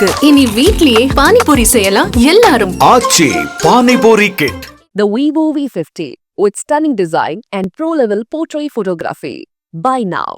இருக்கு இனி வீட்லயே பானிபூரி செய்யலாம் எல்லாரும் Aachi panipuri kit The Vivo V50 with stunning design and pro-level portrait photography. Buy now.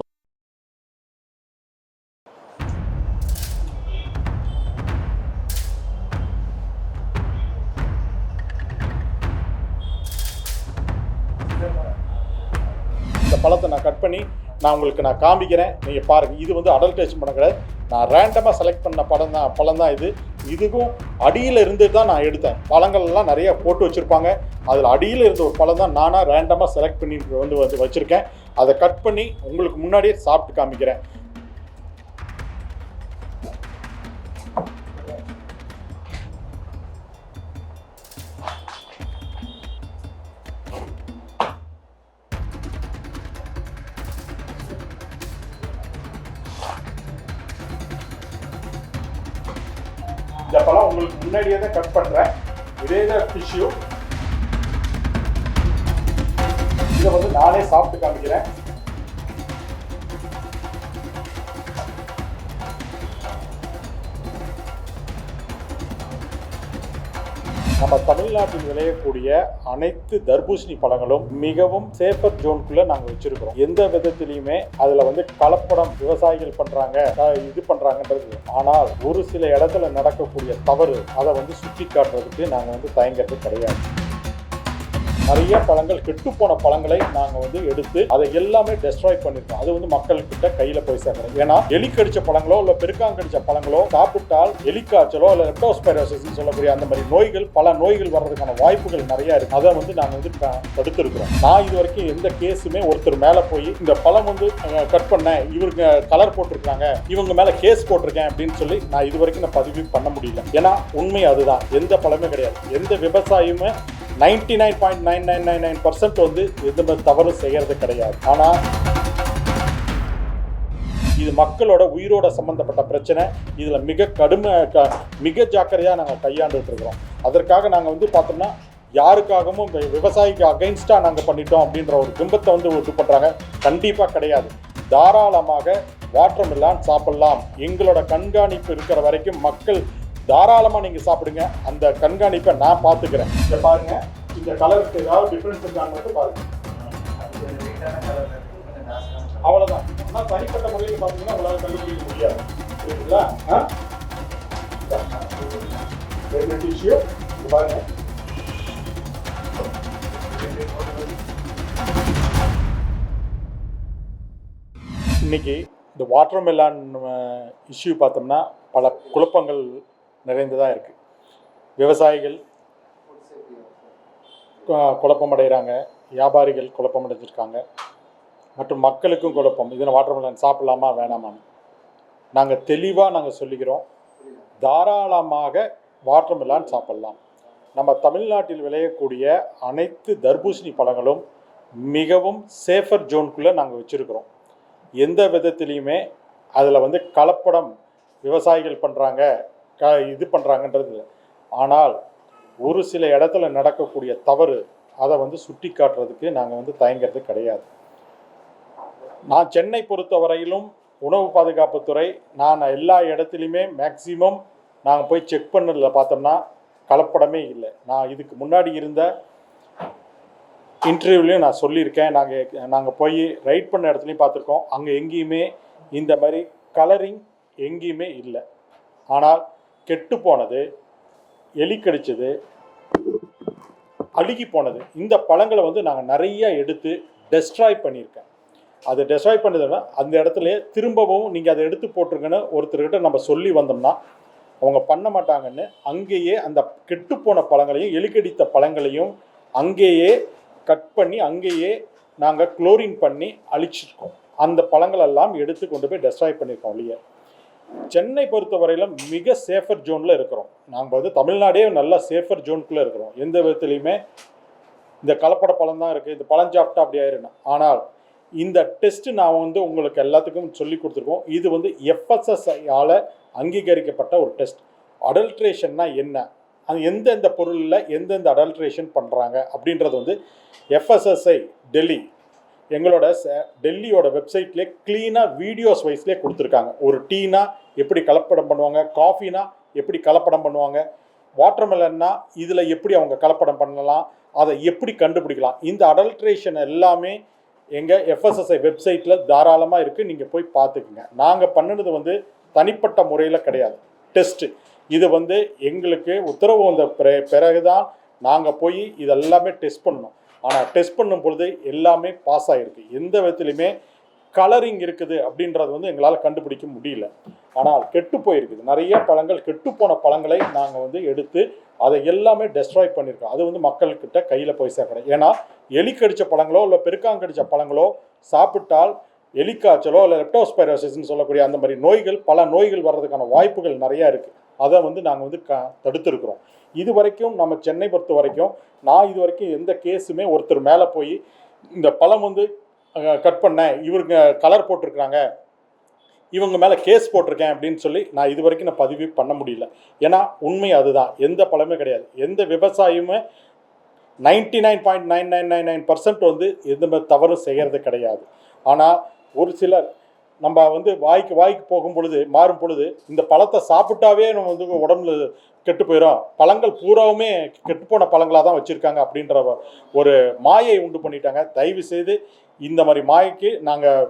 இந்த பழத்தை நான் கட் பண்ணி நான் உங்களுக்கு நான் காமிக்கிறேன். நீங்கள் பாருங்கள் இது வந்து அடல்டேஷன் படம் கிடையாது நான் ரேண்டமாக செலக்ட் பண்ண படம் தான் பழம் தான் இது. இதுக்கும் அடியில் இருந்து தான் நான் எடுத்தேன். பழங்கள் எல்லாம் போட்டு வச்சுருப்பாங்க. அதில் அடியில் இருந்த ஒரு பழம் தான் நானாக ரேண்டமாக செலக்ட் பண்ணி வந்து வந்து வச்சுருக்கேன். அதை கட் பண்ணி உங்களுக்கு முன்னாடியே சாப்பிட்டு காமிக்கிறேன். முன்னாடியே தான் கட் பண்ணுறேன் இதே தான் டிஷ்யூ இதை வந்து நானே சாப்பிட்டு காமிக்கிறேன். நம்ம தமிழ்நாட்டில் விளையக்கூடிய அனைத்து தர்பூசணி பழங்களும் மிகவும் சேஃபர் ஜோனுக்குள்ள நாங்கள் வச்சிருக்கிறோம். எந்த விதத்திலையுமே அதுல வந்து கலப்படம் விவசாயிகள் பண்றாங்க இது பண்றாங்கன்றது ஆனால் ஒரு சில இடத்துல நடக்கக்கூடிய தவறு அதை வந்து சுட்டி காட்டுறதுக்கு நாங்கள் வந்து தயங்கிறது கிடையாது. நிறைய பழங்கள் கெட்டு போன பழங்களை நாங்க வந்து எடுத்து அதை எல்லாமே டெஸ்ட்ராய் பண்ணிருக்கோம். அது வந்து மக்கள்கிட்ட கையில போய் சேர்க்கணும் ஏன்னா எலி கடிச்ச பழங்களோ இல்ல பெருக்காங்கடிச்ச பழங்களோ சாப்பிட்டால் எலிக்காய்ச்சலோ இல்லை இல்ல லெப்டோஸ்பைரோசிஸ் சொல்லக்கூடிய அந்த மாதிரி நோய்கள் பல நோய்கள் வர்றதுக்கான வாய்ப்புகள் நிறைய இருக்கு. அதை வந்து நாங்க வந்து தடுத்திருக்கிறோம். நான் இது வரைக்கும் எந்த கேஸுமே ஒருத்தர் மேல போய் இந்த பழம் வந்து கட் பண்ணேன் இவருங்க கலர் போட்டிருக்காங்க இவங்க மேல கேஸ் போட்டிருக்கேன் அப்படின்னு சொல்லி நான் இது வரைக்கும் நான் பதிவு பண்ண முடியல. ஏன்னா உண்மை அதுதான். எந்த பழமே கிடையாது. எந்த விவசாயியுமே ninety nine point nine nine nine nine percent வந்து எந்த மாதிரி தவறு செய்கிறது கிடையாது. ஆனால் இது மக்களோட உயிரோட சம்பந்தப்பட்ட பிரச்சனை. இதில் மிக கடுமை க- மிக ஜாக்கிரதையாக நாங்கள் கையாண்டுட்டு இருக்கிறோம். அதற்காக நாங்கள் வந்து பார்த்தோம்னா யாருக்காகவும் விவசாயிக்கு அகைன்ஸ்டாக நாங்கள் பண்ணிட்டோம் அப்படின்ற ஒரு பிம்பத்தை வந்து இது பண்ணுறாங்க கண்டிப்பாக கிடையாது. தாராளமாக வாட்டர் மில்லான் சாப்பிடலாம். எங்களோட கண்காணிப்பு இருக்கிற வரைக்கும் மக்கள் தாராளமா நீங்க சாப்பிடுங்க. அந்த கண்காணிப்பை நான் பார்த்துக்கிறேன். இதை பாருங்க. இந்த கலருக்கு ஏதாவது டிஃபரன்ஸ் இருக்கான்னு மட்டும் பாருங்க. அவ்வளவுதான். ஆனால் தனிப்பட்ட முறையில் பார்த்தீங்கன்னா உங்களால் கண்டுபிடிக்க முடியாது. புரியுதுங்களா? ஆ? டிஷ்யூ பாருங்க. இன்னைக்கு இந்த வாட்டர் மெலான் இஷ்யூ பார்த்தோம்னா பல குழப்பங்கள் நிறைந்ததாக இருக்குது விவசாயிகள் குழப்பமடைகிறாங்க வியாபாரிகள் குழப்பமடைஞ்சிருக்காங்க. மற்றும் மக்களுக்கும் குழப்பம். இதில் வாட்டர் மெலன் சாப்பிடலாமா வேணாமான்னு. நாங்கள் தெளிவாக நாங்கள் சொல்லிக்கிறோம். தாராளமாக வாட்டர் மெலான் சாப்பிடலாம். நம்ம தமிழ்நாட்டில் விளையக்கூடிய அனைத்து தர்பூசணி பழங்களும் மிகவும் சேஃபர் ஜோனுக்குள்ளே நாங்கள் வச்சுருக்கிறோம். எந்த விதத்திலையுமே அதில் வந்து கலப்படம் விவசாயிகள் பண்ணுறாங்க க இது பண்ணுறாங்கன்றது இல்லை. ஆனால் ஒரு சில இடத்துல நடக்கக்கூடிய தவறு அதை வந்து சுட்டி காட்டுறதுக்கு நாங்கள் வந்து தயங்கிறது கிடையாது. நான் சென்னை பொறுத்த வரையிலும் உணவு பாதுகாப்புத்துறை நான் எல்லா இடத்துலையுமே மேக்சிமம் நாங்கள் போய் செக் பண்ணதில் பார்த்தோம்னா கலப்படமே இல்லை. நான் இதுக்கு முன்னாடி இருந்த இன்டர்வியூலையும் நான் சொல்லியிருக்கேன். நாங்கள் நாங்கள் போய் ரைட் பண்ண இடத்துலையும் பார்த்துருக்கோம். அங்கே எங்கேயுமே இந்த மாதிரி கலரிங் எங்கேயுமே இல்லை. ஆனால் கெட்டு போனது எலி கடிச்சது அழுகி போனது இந்த பழங்களை வந்து நாங்கள் நிறைய எடுத்து டெஸ்ட்ராய் பண்ணியிருக்கேன். அது டெஸ்ட்ராய் பண்ணதுன்னா அந்த இடத்துல திரும்பவும் நீங்கள் அதை எடுத்து போட்டிருங்கன்னு ஒருத்தர்கிட்ட நம்ம சொல்லி வந்தோம்னா அவங்க பண்ண மாட்டாங்கன்னு அங்கேயே அந்த கெட்டுப்போன பழங்களையும் எலிக்கடித்த பழங்களையும் அங்கேயே கட் பண்ணி அங்கேயே நாங்கள் குளோரின் பண்ணி அழிச்சிருக்கோம். அந்த பழங்களெல்லாம் எடுத்து கொண்டு போய் டெஸ்ட்ராய் பண்ணியிருக்கோம் வெளியே சென்னை பொறுத்தவரையில மிக சேஃபர் ஜோனில் இருக்கிறோம். நாங்கள் வந்து தமிழ்நாடே நல்ல சேஃபர் ஜோனுக்குள்ளே இருக்கிறோம். எந்த விதத்துலையுமே இந்த கலப்பட பழம் தான் இருக்குது இந்த பழம் சாப்பிட்டா அப்படி ஆயிரும் ஆனால் இந்த டெஸ்ட் நான் வந்து உங்களுக்கு எல்லாத்துக்கும் சொல்லி கொடுத்துருக்கோம். இது வந்து எஃப்எஸ்எஸ்ஐயால் அங்கீகரிக்கப்பட்ட ஒரு டெஸ்ட் அடல்ட்ரேஷன்னா என்ன? அது எந்தெந்த பொருளில் எந்தெந்த அடல்ட்ரேஷன் பண்ணுறாங்க அப்படின்றது வந்து எஃப்எஸ்எஸ்ஐ டெல்லி எங்களோட ச- டெல்லியோட வெப்சைட்லேயே க்ளீனாக வீடியோஸ் வைஸ்லேயே கொடுத்துருக்காங்க. ஒரு டீனா எப்படி கலப்படம் பண்ணுவாங்க காஃபினா எப்படி கலப்படம் பண்ணுவாங்க வாட்டர்மெலன்னா இதில் எப்படி அவங்க கலப்படம் பண்ணலாம் அதை எப்படி கண்டுபிடிக்கலாம் இந்த அடல்ட்ரேஷன் எல்லாமே எங்கள் எஃப்எஸ்எஸ்ஐ வெப்சைட்டில் தாராளமாக இருக்குது நீங்கள் போய் பார்த்துக்குங்க. நாங்கள் பண்ணினது வந்து தனிப்பட்ட முறையில் கிடையாது. டெஸ்ட்டு இது வந்து எங்களுக்கு உத்தரவு வந்த பிற பிறகுதான் நாங்கள் போய் இதெல்லாமே டெஸ்ட் பண்ணணும். ஆனால் டெஸ்ட் பண்ணும் பொழுது எல்லாமே பாஸ் ஆகிருக்கு எந்த விதத்துலையுமே கலரிங் இருக்குது அப்படின்றது வந்து எங்களால் கண்டுபிடிக்க முடியல. ஆனால் கெட்டு போயிருக்குது. நிறைய பழங்கள் கெட்டு போன பழங்களை நாங்கள் வந்து எடுத்து அதை எல்லாமே டெஸ்ட்ராய் பண்ணியிருக்கோம். அது வந்து மக்கள்கிட்ட கையில் போய் சேர்க்கணும். ஏன்னா எலி கடித்த பழங்களோ இல்லை பெருக்காங்கடித்த பழங்களோ சாப்பிட்டால் எலிக்காய்ச்சலோ இல்லை லெப்டோஸ்பைரோசிஸ்ன்னு சொல்லக்கூடிய அந்த மாதிரி நோய்கள் பல நோய்கள் வர்றதுக்கான வாய்ப்புகள் நிறையா இருக்குது அதை வந்து நாங்கள் வந்து க தடுத்துருக்குறோம். இது வரைக்கும் நம்ம சென்னை பொறுத்த வரைக்கும் நான் இது வரைக்கும் எந்த கேஸுமே ஒருத்தர் மேலே போய் இந்த பழம் வந்து கட் பண்ணேன் இவருங்க கலர் போட்டிருக்கிறாங்க இவங்க மேலே கேஸ் போட்டிருக்கேன் அப்படின்னு சொல்லி நான் இது வரைக்கும் நான் பதிவு பண்ண முடியல. ஏன்னா உண்மை அதுதான். எந்த பழமே கிடையாது. எந்த விவசாயியுமே ninety nine point nine nine nine nine percent வந்து எந்த மாதிரி தவறும் செய்கிறது கிடையாது. ஆனால் ஒரு சிலர் நம்ம வந்து வாய்க்கு வாய்க்கு போகும் பொழுது மாறும் பொழுது இந்த பழத்தை சாப்பிட்டாவே நம்ம வந்து உடம்புல கெட்டு போயிடும் பழங்கள் பூராவுமே கெட்டுப்போன பழங்களாக தான் வச்சுருக்காங்க அப்படின்ற ஒரு மாயை உண்டு பண்ணிட்டாங்க. தயவு செய்து இந்த மாதிரி மாயைக்கு நாங்கள்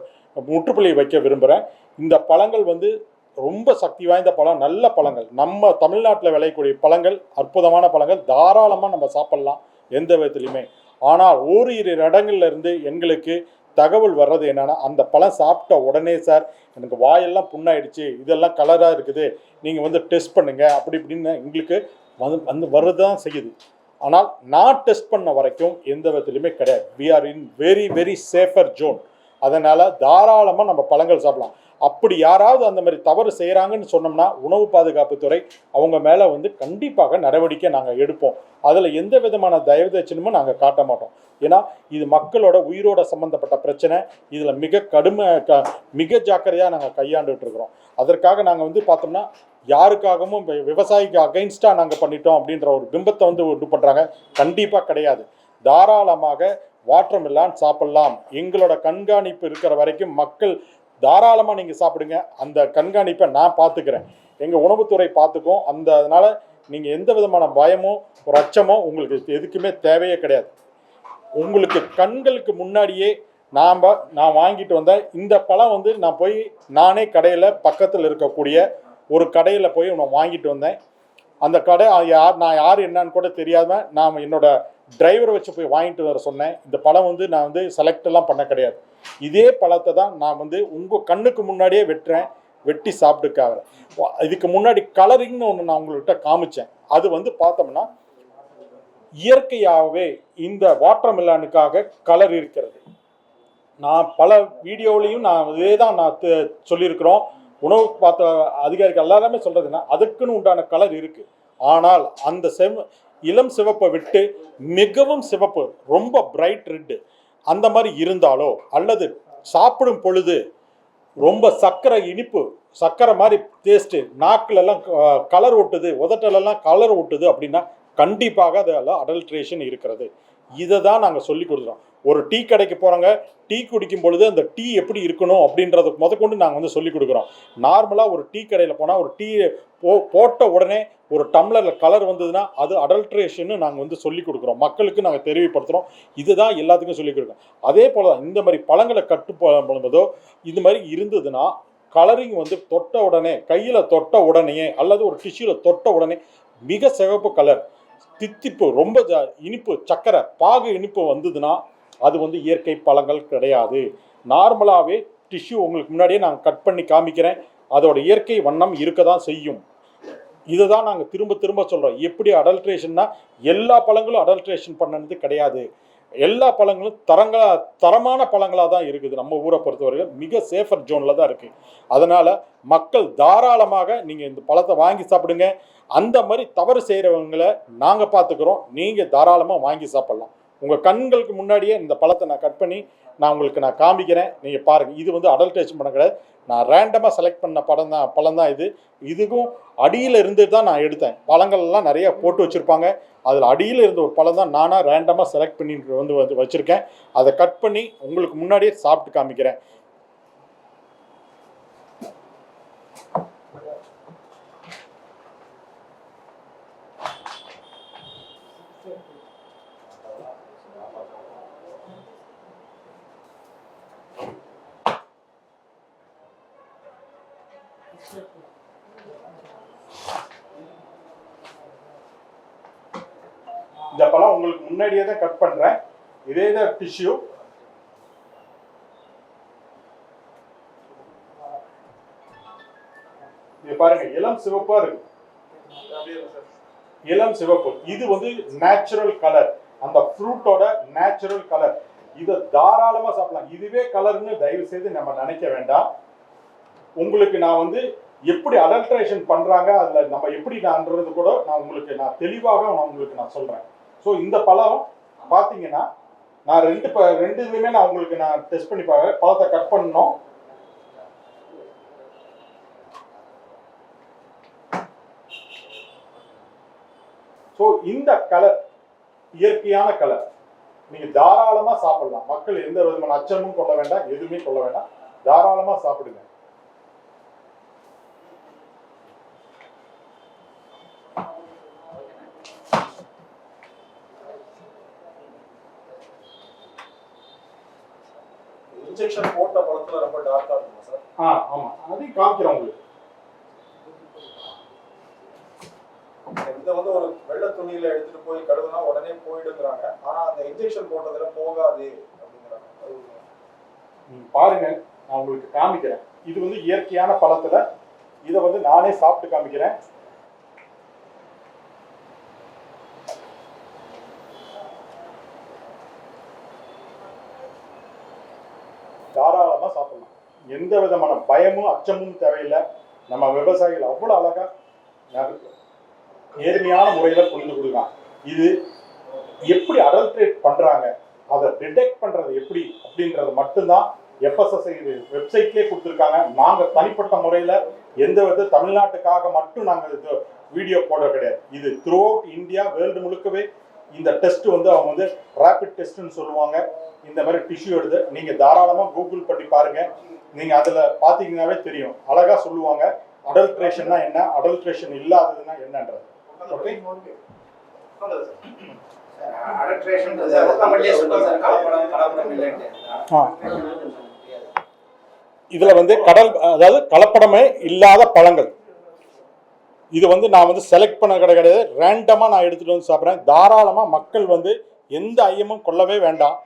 முற்றுப்புள்ளி வைக்க விரும்புகிறேன் இந்த பழங்கள் வந்து ரொம்ப சக்தி வாய்ந்த பழம் நல்ல பழங்கள். நம்ம தமிழ்நாட்டில் விளையக்கூடிய பழங்கள் அற்புதமான பழங்கள் தாராளமாக நம்ம சாப்பிட்லாம் எந்த விதத்துலையுமே. ஆனால் ஓரிரு இடங்கள்ல இருந்து எங்களுக்கு தகவல் வர்றது என்னன்னா அந்த பழம் சாப்பிட்ட உடனே சார் எனக்கு வாயெல்லாம் புண்ணாயிடுச்சு இதெல்லாம் கலராக இருக்குது நீங்கள் வந்து டெஸ்ட் பண்ணுங்கள் அப்படி இப்படின்னு எங்களுக்கு வந்து வந்து வர்றது தான் செய்யுது. ஆனால் நான் டெஸ்ட் பண்ண வரைக்கும் எந்த விதத்துலையுமே கிடையாது. We are in very very safer zone அதனால் தாராளமாக நம்ம பழங்கள் சாப்பிடலாம். அப்படி யாராவது அந்த மாதிரி தவறு செய்கிறாங்கன்னு சொன்னோம்னா உணவு பாதுகாப்புத்துறை அவங்க மேலே வந்து கண்டிப்பாக நடவடிக்கை நாங்கள் எடுப்போம். அதில் எந்த விதமான தயவுதட்சணமும் நாங்கள் காட்ட மாட்டோம். ஏன்னா இது மக்களோட உயிரோட சம்மந்தப்பட்ட பிரச்சனை. இதில் மிக கடுமை க மிக ஜாக்கிரதையாக நாங்கள் கையாண்டுட்டு இருக்கிறோம். அதற்காக நாங்கள் வந்து பார்த்தோம்னா யாருக்காகவும் விவசாயிக்கு அகைன்ஸ்டாக நாங்கள் பண்ணிட்டோம் அப்படின்ற ஒரு பிம்பத்தை வந்து இது பண்ணுறாங்க கண்டிப்பாக கிடையாது. தாராளமாக வாட்டர் மில்லான் சாப்பிடலாம். எங்களோட கண்காணிப்பு இருக்கிற வரைக்கும் மக்கள் தாராளமாக நீங்கள் சாப்பிடுங்க. அந்த கண்காணிப்பை நான் பார்த்துக்கிறேன். எங்கள் உணவுத்துறை பார்த்துக்கும். அந்த அதனால் நீங்கள் எந்த விதமான பயமோ ஒரு அச்சமோ உங்களுக்கு எதுக்குமே தேவையே கிடையாது. உங்களுக்கு கண்களுக்கு முன்னாடியே நாம் நான் வாங்கிட்டு வந்த இந்த பழம் வந்து நான் போய் நானே கடையில் பக்கத்தில் இருக்கக்கூடிய ஒரு கடையில் போய் நான் வாங்கிட்டு வந்தேன். அந்த கடை யார் நான் யார் என்னன்னு கூட தெரியாமல் நான் என்னோட டிரைவரை வச்சு போய் வாங்கிட்டு வர சொன்னேன். இந்த பழம் வந்து நான் வந்து செலக்டெல்லாம் பண்ண கிடையாது. இதே பழத்தை தான் நான் வந்து உங்கள் கண்ணுக்கு முன்னாடியே வெட்டுறேன். வெட்டி சாப்பிட்டுக்காக. இதுக்கு முன்னாடி கலரிங்னு ஒன்று நான் உங்கள்கிட்ட காமிச்சேன். அது வந்து பார்த்தோம்னா இயற்கையாகவே இந்த வாட்டர் மில்லானுக்காக கலர் இருக்கிறது. நான் பல வீடியோலையும் நான் இதே தான் நான் சொல்லியிருக்கிறோம். உணவு பார்த்த அதிகாரிகள் எல்லாருமே சொல்கிறதுன்னா அதுக்குன்னு உண்டான கலர் இருக்குது ஆனால் அந்த செவ் இளம் சிவப்பை விட்டு மிகவும் சிவப்பு ரொம்ப பிரைட் ரெட்டு அந்த மாதிரி இருந்தாலோ அல்லது சாப்பிடும் பொழுது ரொம்ப சர்க்கரை இனிப்பு சர்க்கரை மாதிரி டேஸ்ட்டு நாக்கிலெல்லாம் கலர் ஒட்டுது உதட்டலெல்லாம் கலர் ஒட்டுது அப்படின்னா கண்டிப்பாக அதில் அடல்ட்ரேஷன் இருக்கிறது. இதை தான் நாங்கள் சொல்லி கொடுக்குறோம். ஒரு டீ கடைக்கு போகிறாங்க டீ குடிக்கும் பொழுது அந்த டீ எப்படி இருக்கணும் அப்படின்றத முதற்கொண்டு நாங்கள் வந்து சொல்லி கொடுக்குறோம். நார்மலாக ஒரு டீ கடையில் போனால் ஒரு டீ போ போட்ட உடனே ஒரு டம்ளரில் கலர் வந்ததுன்னா அது அடல்ட்ரேஷன்னு நாங்கள் வந்து சொல்லி கொடுக்குறோம். மக்களுக்கு நாங்கள் தெரிவிப்படுத்துகிறோம் இதுதான் எல்லாத்துக்கும் சொல்லி கொடுக்குறோம். அதே போல் தான் இந்த மாதிரி பழங்களை கட்டு பண்ணும்போதோ இது மாதிரி இருந்ததுன்னா கலரிங் வந்து தொட்ட உடனே கையில் தொட்ட உடனே அல்லது ஒரு டிஷ்யூவில் தொட்ட உடனே மிக சிவப்பு கலர் தித்திப்பு ரொம்ப ஜ இனிப்பு சக்கரை பாகு இனிப்பு வந்ததுன்னா அது வந்து இயற்கை பழங்கள் கிடையாது. நார்மலாகவே டிஷ்யூ உங்களுக்கு முன்னாடியே நான் கட் பண்ணி காமிக்கிறேன். அதோட இயற்கை வண்ணம் இருக்க தான் செய்யும். இதை தான் நாங்கள் திரும்ப திரும்ப சொல்கிறோம் எப்படி அடல்ட்ரேஷன்னா எல்லா பழங்களும் அடல்ட்ரேஷன் பண்ணது கிடையாது. எல்லா பழங்களும் தரங்களா தரமான பழங்களாக தான் இருக்குது நம்ம ஊரை பொறுத்தவரைக்கும் மிக சேஃபர் ஜோனில் தான் இருக்குது அதனால் மக்கள் தாராளமாக நீங்கள் இந்த பழத்தை வாங்கி சாப்பிடுங்க. அந்த மாதிரி தவறு செய்கிறவங்களை நாங்கள் பார்த்துக்குறோம். நீங்கள் தாராளமாக வாங்கி சாப்பிட்லாம். உங்கள் கண்களுக்கு முன்னாடியே இந்த பழத்தை நான் கட் பண்ணி நான் உங்களுக்கு நான் காமிக்கிறேன். நீங்கள் பாருங்கள் இது வந்து அடல்டேஷன் பண்ண கிடையாது. நான் ரேண்டமாக செலக்ட் பண்ண படம் தான் பழம் தான் இது. இதுக்கும் அடியில் இருந்து தான் நான் எடுத்தேன். பழங்கள்லாம் நிறைய போட்டு வச்சுருப்பாங்க. அதில் அடியில் இருந்த ஒரு பழம் தான் நானாக ரேண்டமாக செலக்ட் பண்ணி வந்து வந்து வச்சுருக்கேன். அதை கட் பண்ணி உங்களுக்கு முன்னாடியே சாப்பிட்டு காமிக்கிறேன் இந்த பழம் உங்களுக்கு முன்னாடியே தான் கட் பண்ணுறேன் இதே தான் டிஷ்யூ இது பாருங்க இளம் சிவப்பா இருக்கு. இளம் சிவப்பு. இது வந்து நேச்சுரல் கலர் அந்த ஃப்ரூட்டோட நேச்சுரல் கலர் இதை தாராளமா சாப்பிடலாம். இதுவே கலர்னு தயவு செய்து நம்ம நினைக்க வேண்டாம். உங்களுக்கு நான் வந்து எப்படி அடல்ட்ரேஷன் பண்றாங்க அதுல நம்ம எப்படி நான்றது கூட நான் உங்களுக்கு நான் தெளிவாக நான் உங்களுக்கு நான் சொல்றேன். ஸோ இந்த பழம் பார்த்தீங்கன்னா நான் ரெண்டு ப ரெண்டு இதுலையுமே நான் உங்களுக்கு நான் டெஸ்ட் பண்ணி பார்க்குறேன் பழத்தை கட் பண்ணணும். ஸோ இந்த கலர் இயற்கையான கலர் நீங்க தாராளமா சாப்பிடலாம். மக்கள் எந்த விதமான அச்சமும் கொள்ள வேண்டாம் எதுவுமே கொள்ள வேண்டாம். தாராளமா சாப்பிடுங்க. இன்ஜெக்ஷன் போட்ட பழத்துல ரொம்ப டார்க்கா இருக்குமா சார்? ஆ ஆமா. அதையும் காமிக்கிறேன் உங்களுக்கு. இதை வந்து ஒரு வெள்ளை துணியில எடுத்துட்டு போய் கழுவுனா உடனே போயிடுங்கிறாங்க. ஆனா அந்த இன்ஜெக்ஷன் போட்டதுல போகாது அப்படிங்கிறாங்க. பாருங்க. நான் உங்களுக்கு காமிக்கிறேன். இது வந்து இயற்கையான பழத்துல இதை வந்து நானே சாப்பிட்டு காமிக்கிறேன் தாராளமா சாப்பிடலாம் எந்த விதமான பயமும் அச்சமும் தேவையில்லை. நம்ம விவசாயிகள் அவ்வளோ அழகாக நேர்மையான முறையில் புரிந்து கொடுக்கலாம் இது எப்படி அடல்ட்ரேட் பண்ணுறாங்க அதை டிடெக்ட் பண்ணுறது எப்படி அப்படின்றது மட்டும்தான் எஃப்எஸ்எஸ்ஐ வெப்சைட்லேயே கொடுத்துருக்காங்க. நாங்கள் தனிப்பட்ட முறையில் எந்த வித தமிழ்நாட்டுக்காக மட்டும் நாங்கள் இது வீடியோ போட கிடையாது. இது த்ரூ அவுட் இந்தியா வேர்ல்டு முழுக்கவே இந்த டெஸ்ட் வந்து அவங்க வந்து ரேபிட் டெஸ்ட்னு சொல்லுவாங்க. இந்த மாதிரி டிஷ்யூ எடுத்து நீங்கள் தாராளமாக கூகுள் பண்ணி பாருங்கள் நீங்க அதுல பாத்தீங்கன்னாவே தெரியும். அழகா சொல்லுவாங்க அடல்ட்ரேஷன்னா என்ன? அடல்ட்ரேஷன் இல்லாததுன்னா என்னன்றது. ஓகே இதுல வந்து கடல் அதாவது கலப்படமே இல்லாத பழங்கள். இது வந்து நான் வந்து செலக்ட் பண்ண கடை கிடையாது. ரேண்டமாக நான் எடுத்துகிட்டு வந்து சாப்பிட்றேன். தாராளமாக மக்கள் வந்து எந்த ஐயமும் கொள்ளவே வேண்டாம்.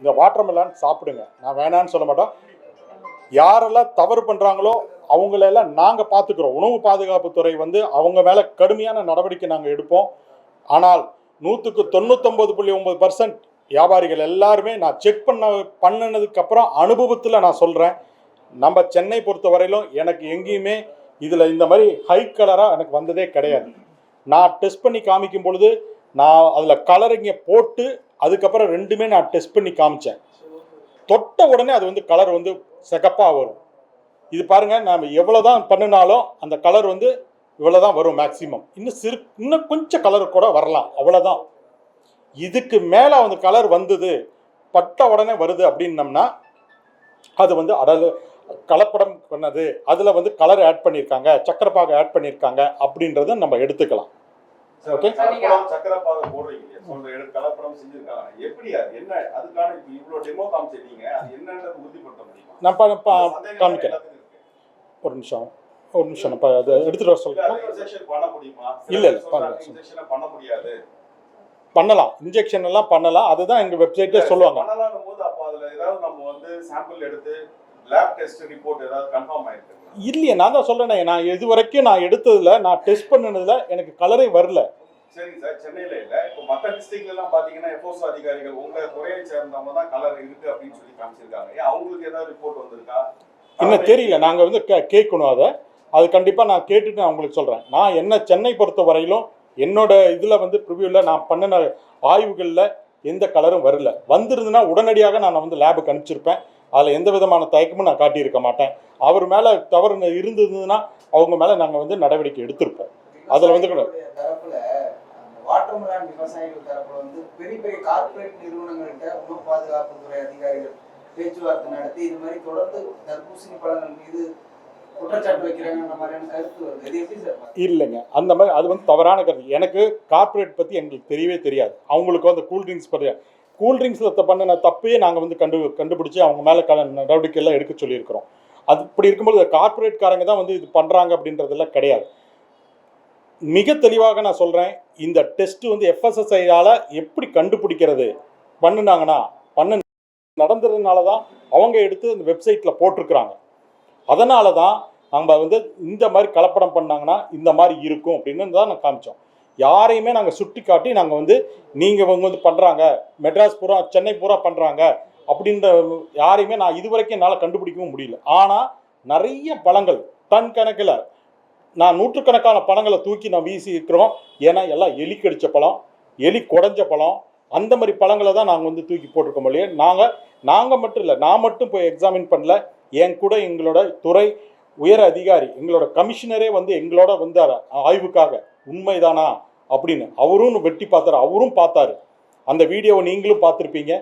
இந்த வாட்டர்மெலான் சாப்பிடுங்க. நான் வேணான்னு சொல்ல மாட்டோம். யாரெல்லாம் தவறு பண்ணுறாங்களோ அவங்களெல்லாம் நாங்கள் பார்த்துக்குறோம் உணவு பாதுகாப்புத்துறை வந்து அவங்க மேலே கடுமையான நடவடிக்கை நாங்கள் எடுப்போம். ஆனால் நூற்றுக்கு தொண்ணூத்தொம்பது புள்ளி ஒன்பது பர்சன்ட் வியாபாரிகள் எல்லாருமே நான் செக் பண்ண பண்ணினதுக்கப்புறம் அனுபவத்தில் நான் சொல்கிறேன் நம்ம சென்னை பொறுத்த வரையிலும் எனக்கு எங்கேயுமே இதில் இந்த மாதிரி ஹை கலராக எனக்கு வந்ததே கிடையாது. நான் டெஸ்ட் பண்ணி காமிக்கும் பொழுது நான் அதில் கலரிங்க போட்டு அதுக்கப்புறம் ரெண்டுமே நான் டெஸ்ட் பண்ணி காமிச்சேன். தொட்ட உடனே அது வந்து கலர் வந்து சிகப்பாக வரும். இது பாருங்கள் நாம் எவ்வளோ தான் பண்ணினாலும் அந்த கலர் வந்து இவ்வளோ தான் வரும் மேக்ஸிமம் இன்னும் சிறு இன்னும் கொஞ்சம் கலர் கூட வரலாம் அவ்வளோதான் இதுக்கு மேலே அந்த கலர் வந்தது பட்ட உடனே வருது அப்படின்னம்னா அது வந்து அடல் கலப்படம் பண்ணது. அதில் வந்து கலர் ஆட் பண்ணியிருக்காங்க சக்கரப்பாக ஆட் பண்ணியிருக்காங்க அப்படின்றத நம்ம எடுத்துக்கலாம். ஓகே கலப்படம் சக்கரப்பாக போடுறீங்க? சொல்ற எடுத்து கலப்படம் செஞ்சிருக்காங்க. எப்படி அது? என்ன? அதுக்கான இப்ப இவ்வளவு டெமோ காமிச்சிருக்கீங்க அது என்னன்றது உறுதிப்படுத்த முடியுமா? நான் காமிக்கிறேன். ஒரு நிமிஷம். ஒரு நிமிஷம். இப்போ அதை எடுத்துகிட்டு வர injection பண்ண முடியுமா? இல்ல, இல்ல. இன்ஜெக்ஷன் பண்ண முடியாது. பண்ணலாம். இன்ஜெக்ஷன் எல்லாம் பண்ணலாம். அதுதான் எங்கள் வெப்சைட்டே சொல்லுவாங்க. பண்ணலாம்னும் போது அப்ப அதுல ஏதாவது நம்ம வந்து சாம்பிள் எடுத்து லேப் டெஸ்ட் ரிப்போர்ட் ஏதாவது கன்ஃபார்ம் ஆயிருக்கு. இல்லையே நான் தான் சொல்றேனே நான் இது வரைக்கும் நான் எடுத்ததுல நான் டெஸ்ட் பண்ணதுல எனக்கு கலரே வரல. சரிங்க சார் சென்னையில இல்ல. இப்போ மத்த டிஸ்ட்ரிக்ட்ல எல்லாம் பாத்தீங்கன்னா எஃப்ஓஸ் அதிகாரிகள் உங்க துறையை சேர்ந்தவங்க தான் கலர் இருக்கு அப்படின்னு சொல்லி காமிச்சிருக்காங்க. அவங்களுக்கு ஏதாவது ரிப்போர்ட் வந்திருக்கா? இன்னும் தெரியல நாங்கள் வந்து கேட்கணும் அதை. அது கண்டிப்பாக நான் கேட்டுட்டு நான் உங்களுக்கு சொல்கிறேன் நான் என்ன சென்னை பொறுத்த வரையிலும் என்னோட இதில் வந்து ப்ரிவியூவில் நான் பண்ணின ஆய்வுகளில் எந்த கலரும் வரல. வந்திருந்துன்னா உடனடியாக நான் வந்து லேபுக்கு அனுப்பிச்சிருப்பேன். அதில் எந்த விதமான தயக்கமும் நான் காட்டியிருக்க மாட்டேன். அவர் மேலே தவறு இருந்ததுன்னா அவங்க மேலே நாங்கள் வந்து நடவடிக்கை எடுத்திருப்போம். அதுல வந்து கூட- விவசாயிகளுடைய தரப்புல அந்த வாட்டர்மெலான் விவசாயிகள் தரப்புல வந்து பெரிய பெரிய கார்ப்பரேட் நிறுவனங்கள்கிட்ட உணவு பாதுகாப்புத்துறை அதிகாரிகள் பேச்சுவார்த்தை நடத்தி இது மாதிரி தொடர்ந்து தர்பூசணி பழங்கள் மீது குற்றச்சாட்டு வைக்கிறாங்கன்ற மாதிரியான கருத்து வருது. இது எப்படி சார் பாக்குறீங்க? இல்லைங்க. அந்த மாதிரி அது வந்து தவறான கருத்து. எனக்கு கார்ப்பரேட் பற்றி எங்களுக்கு தெரியவே தெரியாது. அவங்களுக்கு வந்து கூல்ட்ரிங்க்ஸ் பற்றி கூல்ட்ரிங்க்ஸில் பண்ணின தப்பையே நாங்கள் வந்து கண்டு கண்டுபிடிச்சி அவங்க மேலே க நடவடிக்கை எல்லாம் எடுக்க சொல்லியிருக்கிறோம். அது இப்படி இருக்கும்போது கார்ப்பரேட்காரங்க தான் வந்து இது பண்ணுறாங்க அப்படின்றதெல்லாம் கிடையாது. மிக தெளிவாக நான் சொல்கிறேன் இந்த டெஸ்ட்டு வந்து எஃப்எஸ்எஸ்ஐயால் எப்படி கண்டுபிடிக்கிறது பண்ணுனாங்கன்னா பண்ண நடந்ததுனால தான் அவங்க எடுத்து இந்த வெப்சைட்டில் போட்டிருக்கிறாங்க. அதனால தான் நம்ம வந்து இந்த மாதிரி கலப்படம் பண்ணாங்கன்னா இந்த மாதிரி இருக்கும் அப்படின்னு தான் நான் காமிச்சோம். யாரையுமே நாங்கள் சுட்டி காட்டி நாங்கள் வந்து நீங்கள் இவங்க வந்து பண்ணுறாங்க மெட்ராஸ் பூரா சென்னை பூரா பண்ணுறாங்க அப்படின்ற யாரையுமே நான் இது வரைக்கும் என்னால் கண்டுபிடிக்கவும் முடியல. ஆனால் நிறைய பழங்கள் டன் கணக்கில் நான் நூற்றுக்கணக்கான பழங்களை தூக்கி நான் வீசி இருக்கிறோம். ஏன்னா எல்லாம் எலி கடித்த பழம் எலி குடஞ்ச பழம் அந்த மாதிரி பழங்களை தான் நாங்கள் வந்து தூக்கி போட்டிருக்கோம் இல்லையா? நாங்கள் நாங்கள் மட்டும் இல்லை நான் மட்டும் போய் எக்ஸாமின் பண்ணல. என் கூட எங்களோட துறை உயர் அதிகாரி எங்களோட கமிஷனரே வந்து எங்களோட வந்தார் ஆய்வுக்காக. உண்மைதானா அப்படின்னு அவரும் வெட்டி பார்த்தாரு அவரும் பார்த்தாரு. அந்த வீடியோவை நீங்களும் பார்த்துருப்பீங்க.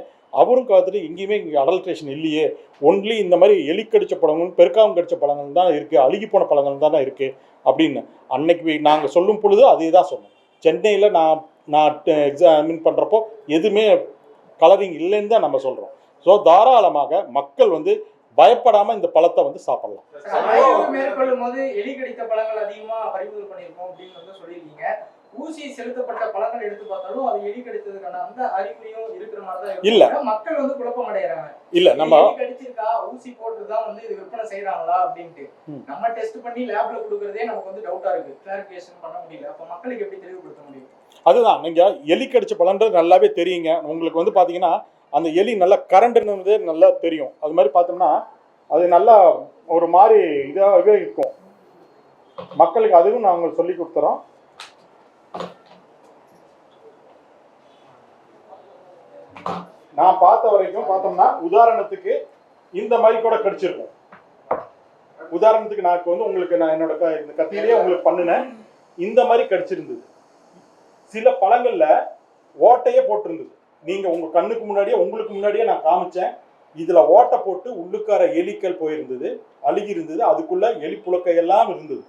அவரும் பார்த்துட்டு எங்கேயுமே இங்கே அடல்ட்ரேஷன் இல்லையே. ஒன்லி இந்த மாதிரி எலி கடித்த பழங்கள் பெருக்காவும் கடித்த பழங்கள் தான் இருக்குது அழுகி போன பழங்கள் தானே இருக்குது அப்படின்னு. அன்னைக்கு நாங்கள் சொல்லும் பொழுது அதே தான் சொன்னோம். சென்னையில் நான் நான் எக்ஸாமின் பண்ணுறப்போ எதுவுமே கலரிங் இல்லைன்னு தான் நம்ம சொல்கிறோம் ஸோ தாராளமாக மக்கள் வந்து பயப்படாமல் இந்த பழத்தை வந்து சாப்பிடலாம். ஆய்வு மேற்கொள்ளும் போது எலி கடித்த பழங்கள் அதிகமா பறிமுதல் பண்ணியிருக்கோம் அப்படின்னு வந்து சொல்லியிருக்கீங்க. ஊசி செலுத்தப்பட்ட பழங்கள் எடுத்து பார்த்தாலும் அது எலி கடித்ததுக்கான அந்த அறிகுறியும் இருக்கிற மாதிரி தான் இல்ல. மக்கள் வந்து குழப்பம் அடைகிறாங்க. இல்லை நம்ம கடிச்சிருக்கா ஊசி போட்டுதான் வந்து இது விற்பனை செய்யறாங்களா அப்படின்ட்டு. நம்ம டெஸ்ட் பண்ணி லேப்ல கொடுக்கறதே நமக்கு வந்து டவுட்டா இருக்கு. கிளாரிபிகேஷன் பண்ண முடியல. அப்ப மக்களுக்கு எப்படி தெளிவுபடுத்த முடியும்? அதுதான். நீங்கள் எலி கடிச்ச பழன்றது நல்லாவே தெரியுங்க. உங்களுக்கு வந்து பார்த்தீங்கன்னா அந்த எலி நல்லா கரண்டுன்னு நல்லா தெரியும். அது மாதிரி பார்த்தோம்னா அது நல்லா ஒரு மாதிரி இதாகவே இருக்கும் மக்களுக்கு அதுவும் நாங்கள் சொல்லி கொடுத்துறோம். நான் பார்த்த வரைக்கும் பார்த்தோம்னா உதாரணத்துக்கு இந்த மாதிரி கூட கடிச்சிருக்கும். உதாரணத்துக்கு நான் இப்போ வந்து உங்களுக்கு நான் என்னோட க- இந்த கத்தியிலேயே உங்களுக்கு பண்ணினேன். இந்த மாதிரி கடிச்சிருந்தது. சில பழங்கள்ல ஓட்டையே போட்டிருந்தது. நீங்கள் உங்கள் கண்ணுக்கு முன்னாடியே உங்களுக்கு முன்னாடியே நான் காமிச்சேன். இதில் ஓட்டை போட்டு உள்ளுக்கார எலிக்கள் போயிருந்தது அழுகி இருந்தது அதுக்குள்ளே எலி புழக்கையெல்லாம் இருந்தது.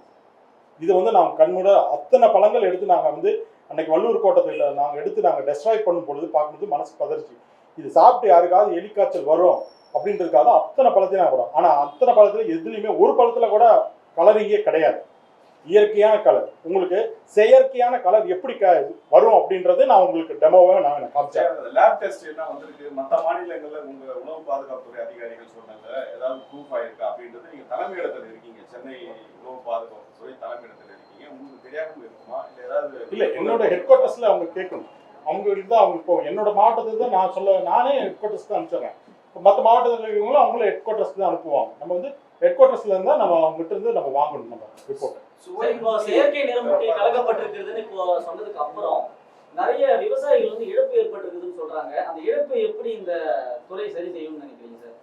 இது வந்து நான் கண்முட அத்தனை பழங்கள் எடுத்து நாங்கள் வந்து அன்னைக்கு வள்ளூர் கோட்டத்தில் நாங்கள் எடுத்து நாங்கள் டெஸ்ட்ராய் பண்ணும் பொழுது பார்க்கும்போது மனசு பதறிச்சு. இது சாப்பிட்டு யாருக்காவது எலிக்காய்ச்சல் வரும் அப்படின்றதுக்காக அத்தனை பழத்தையும் நான் கூட ஆனால் அத்தனை பழத்தில் எதுலேயுமே ஒரு பழத்தில் கூட கலரிங்கே கிடையாது. இயற்கையான கலர். உங்களுக்கு செயற்கையான கலர் எப்படி வரும் அப்படின்றது நான் உங்களுக்கு டெமோவை நான் காமிச்சேன் லேப் டெஸ்ட் என்ன வந்திருக்கு? மத்த மாநிலங்கள்ல உங்க உணவு பாதுகாப்புத்துறை அதிகாரிகள் சொன்னது ஏதாவது ப்ரூஃப் ஆயிருக்கா அப்படின்றது நீங்க தலைமையிடத்துல இருக்கீங்க. சென்னை உணவு பாதுகாப்புத்துறை தலைமையிடத்துல இருக்கீங்க. உங்களுக்கு தெரியாம இருக்குமா? இல்ல ஏதாவது இல்ல என்னோட ஹெட் குவார்ட்டர்ஸ்ல அவங்க கேட்கணும். அவங்களுக்கு தான் அவங்க இப்போ என்னோட மாவட்டத்துக்கு தான் நான் சொல்ல நானே ஹெட் குவார்ட்டர்ஸ் தான் அனுப்பிச்சிடுறேன் இப்போ மற்ற மாவட்டத்தில் இருக்கிறவங்களும் அவங்களும் ஹெட் குவார்ட்டர்ஸ் தான் அனுப்புவாங்க. நம்ம வந்து ஹெட் குவார்ட்டர்ஸ்ல இருந்தா நம்ம அவங்ககிட்ட இருந்து நம்ம வாங்கணும் நம்ம ரிப்போர்ட் சரி, இப்போ செயற்கை நிறமூட்டி கலக்கப்பட்டிருக்கிறதுன்னு இப்போ சொன்னதுக்கு அப்புறம் நிறைய விவசாயிகள் வந்து இழப்பு ஏற்பட்டிருக்குதுன்னு சொல்றாங்க. அந்த இழப்பை எப்படி இந்த துறை சரி செய்யும்னு நினைக்கிறீங்க சார்?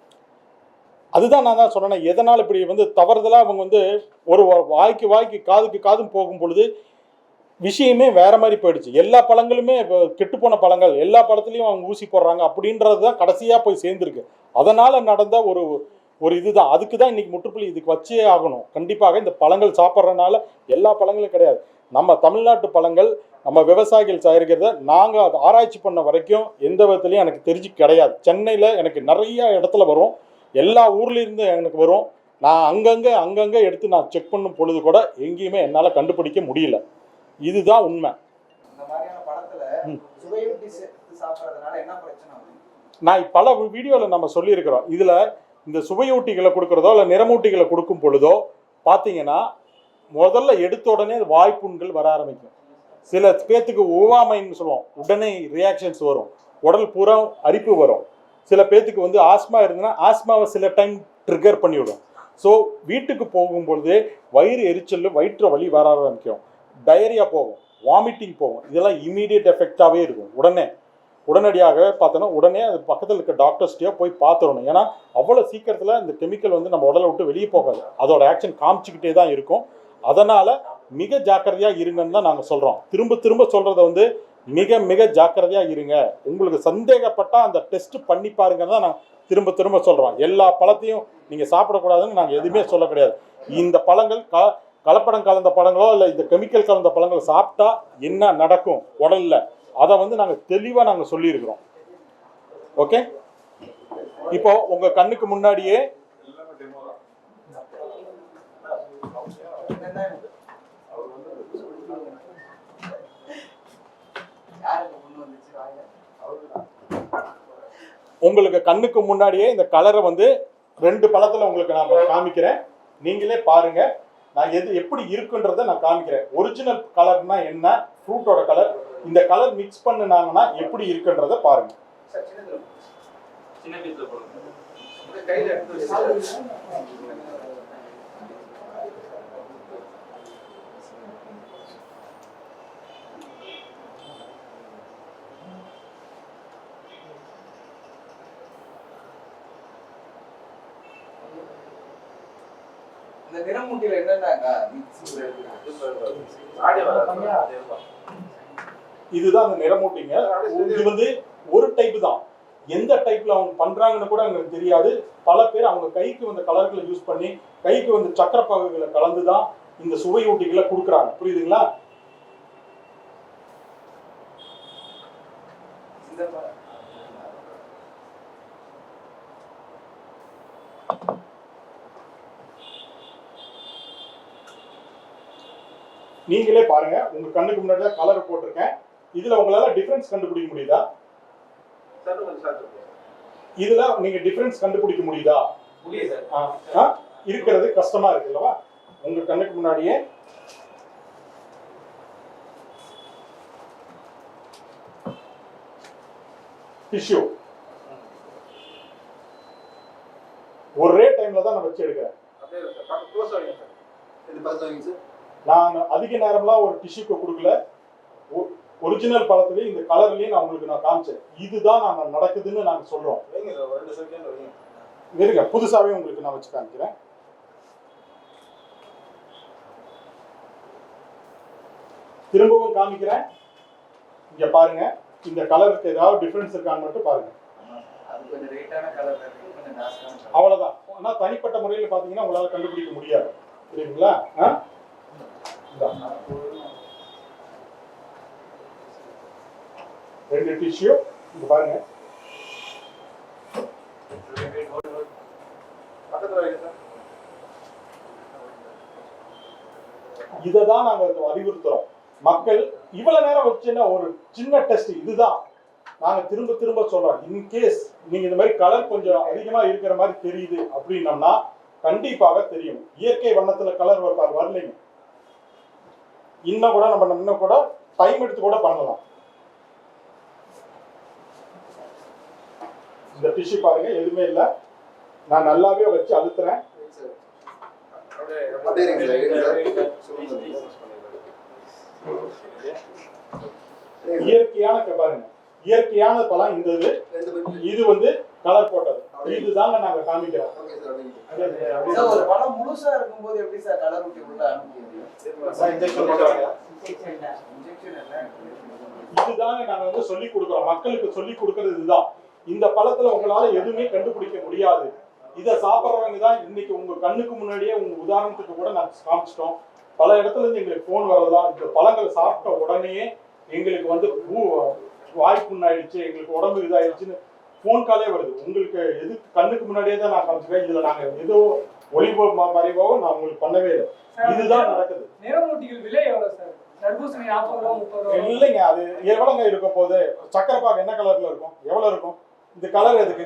அதுதான் நான் தான் சொன்னேன் எதனால் இப்படி வந்து தவறுதலாக அவங்க வந்து ஒரு வா- வாய்க்கு வாய்க்கு காதுக்கு காதும் போகும் பொழுது விஷயமே வேற மாதிரி போயிடுச்சு. எல்லா பழங்களுமே கெட்டுப்போன பழங்கள் எல்லா பழத்துலையும் அவங்க ஊசி போடுறாங்க அப்படின்றது தான் கடைசியாக போய் சேர்ந்துருக்கு. அதனால் நடந்த ஒரு ஒரு இதுதான். அதுக்கு தான் இன்னைக்கு முற்றுப்புள்ளி இதுக்கு வச்சே ஆகணும். கண்டிப்பாக இந்த பழங்கள் சாப்பிட்றதுனால எல்லா பழங்களும் கிடையாது. நம்ம தமிழ்நாட்டு பழங்கள் நம்ம விவசாயிகள் தயாரிக்கிறத நாங்கள் அதை ஆராய்ச்சி பண்ண வரைக்கும் எந்த விதத்துலையும் எனக்கு தெரிஞ்சு கிடையாது. சென்னையில் எனக்கு நிறைய இடத்துல வரும். எல்லா ஊர்ல இருந்து எனக்கு வரும். நான் அங்கங்கே அங்கங்கே எடுத்து நான் செக் பண்ணும் பொழுது கூட எங்கேயுமே என்னால் கண்டுபிடிக்க முடியல. இதுதான் உண்மை. நான் பல வீடியோவில் நம்ம சொல்லியிருக்கிறோம். இதில் இந்த சுவையூட்டிகளை கொடுக்குறதோ இல்லை நிறமூட்டிகளை கொடுக்கும் பொழுதோ பார்த்தீங்கன்னா முதல்ல எடுத்த உடனே வாய்ப்புண்கள் வர ஆரம்பிக்கும். சில பேர்த்துக்கு ஓவாமைன்னு சொல்லுவோம். உடனே ரியாக்ஷன்ஸ் வரும். உடல் பூரா அரிப்பு வரும். சில பேர்த்துக்கு வந்து ஆஸ்மா இருந்ததுன்னா ஆஸ்மாவை சில டைம் ட்ரிகர் பண்ணிவிடும். ஸோ வீட்டுக்கு போகும்பொழுது வயிறு எரிச்சல் வயிற்று வலி வர ஆரம்பிக்கும். டயரியா போகும். வாமிட்டிங் போகும். இதெல்லாம் இமீடியட் எஃபெக்டாகவே இருக்கும். உடனே. உடனடியாக பார்த்தோன்னா உடனே அது பக்கத்தில் இருக்க டாக்டர்ஸ்டையோ போய் பார்த்துடணும். ஏன்னா அவ்வளோ சீக்கிரத்தில் இந்த கெமிக்கல் வந்து நம்ம உடலை விட்டு வெளியே போகாது. அதோட ஆக்ஷன் காமிச்சிக்கிட்டே தான் இருக்கும். அதனால் மிக ஜாக்கிரதையாக இருங்கன்னு தான் நாங்கள் சொல்கிறோம் திரும்ப திரும்ப சொல்கிறத வந்து மிக மிக ஜாக்கிரதையாக இருங்க. உங்களுக்கு சந்தேகப்பட்டால் அந்த டெஸ்ட் பண்ணி பாருங்கன்னு தான் நான் திரும்ப திரும்ப சொல்கிறோம் எல்லா பழத்தையும் நீங்கள் சாப்பிடக்கூடாதுன்னு நாங்கள் எதுவுமே சொல்ல கிடையாது. இந்த பழங்கள் க கலப்படம் கலந்த பழங்களோ இல்லை இந்த கெமிக்கல் கலந்த பழங்களை சாப்பிட்டா என்ன நடக்கும் உடலில்? அதை வந்து நாங்கள் தெளிவாக நாங்கள் சொல்லியிருக்கிறோம். ஓகே? இப்போ உங்கள் கண்ணுக்கு முன்னாடியே உங்களுக்கு கண்ணுக்கு முன்னாடியே இந்த கலரை வந்து ரெண்டு பழத்தில் உங்களுக்கு நான் காமிக்கிறேன். நீங்களே பாருங்க. நான் எது எப்படி இருக்குன்றதை நான் காமிக்கிறேன். ஒரிஜினல் கலர்னா என்ன? ஃப்ரூட்டோட கலர் இந்த கலர் மிக்ஸ் பண்ணுனாங்கன்னா எப்படி இருக்குன்றதை பாருங்க. இந்த கையில எடுத்து வச்சு இந்த நிறமூட்டியில என்னென்னாங்க மிக்ஸ் இதுதான் அந்த நிறமூட்டிங்க. இது வந்து ஒரு டைப் தான். எந்த டைப்ல அவங்க பண்றாங்கன்னு கூட எங்களுக்கு தெரியாது. பல பேர் அவங்க கைக்கு வந்த கலர்களை யூஸ் பண்ணி கைக்கு வந்து சக்கரை பாகுகளை கலந்து தான் இந்த சுவையூட்டிகளை கொடுக்குறாங்க. புரியுதுங்களா? நீங்களே பாருங்க. உங்க கண்ணுக்கு முன்னாடி தான் கலர் போட்டிருக்கேன். இதுல உங்களால டிஃபரன்ஸ் கண்டுபிடிக்க முடியுதா? இதுல நீங்க டிஃபரன்ஸ் கண்டுபிடிக்க முடியுதா? முடியுது சார் ஆ, ஆ, இருக்கிறது கஷ்டமா இருக்கு இல்லவா? உங்க கண்ணுக்கு முன்னாடியே. டிஷ்யூ ஒரே டைம்ல தான் நான் வச்சு எடுக்கிறேன். நான் அதிக நேரம்லாம் ஒரு டிஷ்யூக்கு கொடுக்கல. ஒரிஜினல் பழத்துலயும் இந்த கலர்லயும் நான் உங்களுக்கு நான் காமிச்சேன். இதுதான் நான் நடக்குதுன்னு நாங்க சொல்றோம். இருங்க புதுசாவே உங்களுக்கு நான் வச்சு காமிக்கிறேன். திரும்பவும் காமிக்கிறேன். இங்க பாருங்க இந்த கலருக்கு ஏதாவது டிஃபரன்ஸ் இருக்கான்னு மட்டும் பாருங்க. அவ்வளவுதான். ஆனா தனிப்பட்ட முறையில் பாத்தீங்கன்னா உங்களால கண்டுபிடிக்க முடியாது. புரியுதுங்களா ஆ? இந்தா. ரெண்டு டிஷ்யூ இங்க பாருங்க இதை தான் நாங்கள் அறிவுறுத்துறோம். மக்கள் இவ்வளவு நேரம் வச்சுன்னா ஒரு சின்ன டெஸ்ட் இதுதான். நாங்கள் திரும்ப திரும்ப சொல்றோம். இன்கேஸ் நீங்க இந்த மாதிரி கலர் கொஞ்சம் அதிகமா இருக்கிற மாதிரி தெரியுது அப்படின்னம்னா கண்டிப்பாக தெரியும். இயற்கை வண்ணத்துல கலர் வரலைங்க. இன்னும் கூட நம்ம இன்னும் கூட டைம் எடுத்து கூட பண்ணலாம். இந்த டிஷ்யூ பாருங்க எதுவுமே இல்லை. நான் நல்லாவே வச்சு அழுத்துறேன். இயற்கையான க- பாருங்க. இயற்கையான பழம் இந்த இது. இது வந்து கலர் போட்டது. இதுதாங்க நாங்க காமிக்கிறோம். ஒரு பழம் முழுசா இருக்கும்போது எப்படி சார் கலர் ஊட்டி உள்ள இதுதாங்க நாங்க வந்து சொல்லி கொடுக்குறோம். மக்களுக்கு சொல்லி கொடுக்கறது இதுதான். இந்த பழத்துல உங்களால எதுவுமே கண்டுபிடிக்க முடியாது. இதை சாப்பிட்றவங்க தான் இன்னைக்கு உங்க கண்ணுக்கு முன்னாடியே உங்க உதாரணத்துக்கு கூட நான் காமிச்சிட்டோம். பல இடத்துல இருந்து எங்களுக்கு ஃபோன் வரதா இந்த பழங்கள் சாப்பிட்ட உடனேயே எங்களுக்கு வந்து வாய் புண்ணாயிடுச்சு எங்களுக்கு உடம்பு இதாயிடுச்சுன்னு ஃபோன் காலே வருது. உங்களுக்கு எது கண்ணுக்கு முன்னாடியே தான் நான் காமிச்சிருக்கேன். இதுல நாங்க ஏதோ ஒளிபோ ம- மறைவோ நான் உங்களுக்கு பண்ணவே இல்லை. இதுதான் நடக்குது. நிறமூட்டிகள் விலை எவ்வளவு சார்? தர்பூசணி நாற்பது ரூபா முப்பது ரூபா? இல்லைங்க அது எவ்வளோங்க இருக்க போகுது. சக்கரை பாகு என்ன கலர்ல இருக்கும்? எவ்வளவு இருக்கும்? இந்த கலர் எதுக்கு?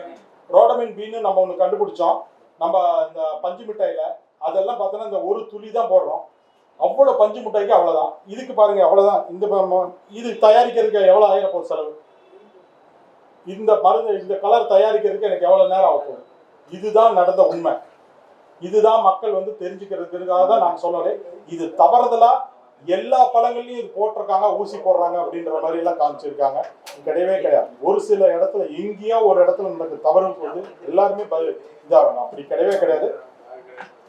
ரோடமின் பீன்னு நம்ம ஒன்று கண்டுபிடிச்சோம். நம்ம இந்த பஞ்சு மிட்டாயில அதெல்லாம் பார்த்தோன்னா இந்த ஒரு துளி தான் போடுறோம். அவ்வளோ பஞ்சு மிட்டாய்க்கு அவ்வளோதான் இதுக்கு பாருங்க அவ்வளோதான் இந்த இது தயாரிக்கிறதுக்கு எவ்வளோ ஆயிரம் போகுது செலவு? இந்த மருந்து இந்த கலர் தயாரிக்கிறதுக்கு எனக்கு எவ்வளோ நேரம் ஆகும் இதுதான் நடந்த உண்மை. இதுதான் மக்கள் வந்து தெரிஞ்சுக்கிறதுக்காக தான் நான் சொல்லலை. இது தவறுதலாக எல்லா பழங்கள்லயும் இது போட்டிருக்காங்க ஊசி போடுறாங்க அப்படின்ற மாதிரி எல்லாம் காமிச்சிருக்காங்க. கிடையவே கிடையாது. ஒரு சில இடத்துல எங்கேயோ ஒரு இடத்துல நடக்க தவறும் போது எல்லாருமே இதாகணும். அப்படி கிடையவே கிடையாது.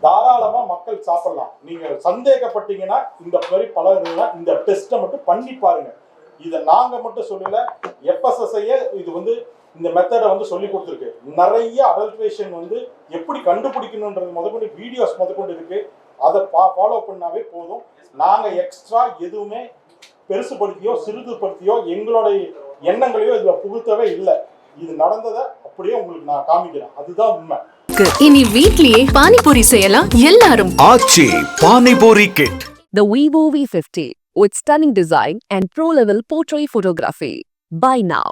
தாராளமா மக்கள் சாப்பிடலாம். நீங்க சந்தேகப்பட்டீங்கன்னா இந்த மாதிரி பழம் இருந்ததுன்னா இந்த டெஸ்ட்டை மட்டும் பண்ணி பாருங்க. இதை நாங்க மட்டும் சொல்லல. எஃப்எஸ்எஸ்ஐயே இது வந்து இந்த மெத்தடை வந்து சொல்லி கொடுத்துருக்கு. நிறைய அடல்ட்ரேஷன் வந்து எப்படி கண்டுபிடிக்கணுன்றது முதற்கொண்டு வீடியோஸ் முதற்கொண்டு இருக்கு. அதை ஃபாலோ பண்ணாவே போதும். நாங்க எக்ஸ்ட்ரா எதுவுமே பெருசுபடுத்தியோ சிறிதுபடுத்தியோ எங்களுடைய எண்ணங்களையோ இதுல புகுத்தவே இல்லை. இது நடந்ததை அப்படியே உங்களுக்கு நான் காமிக்கிறேன். அதுதான் உண்மை. இனி வீட்லயே பானிபூரி செய்யலாம் எல்லாரும். Aachi panipuri kit The Vivo V50 with stunning design and pro-level portrait photography. Buy now.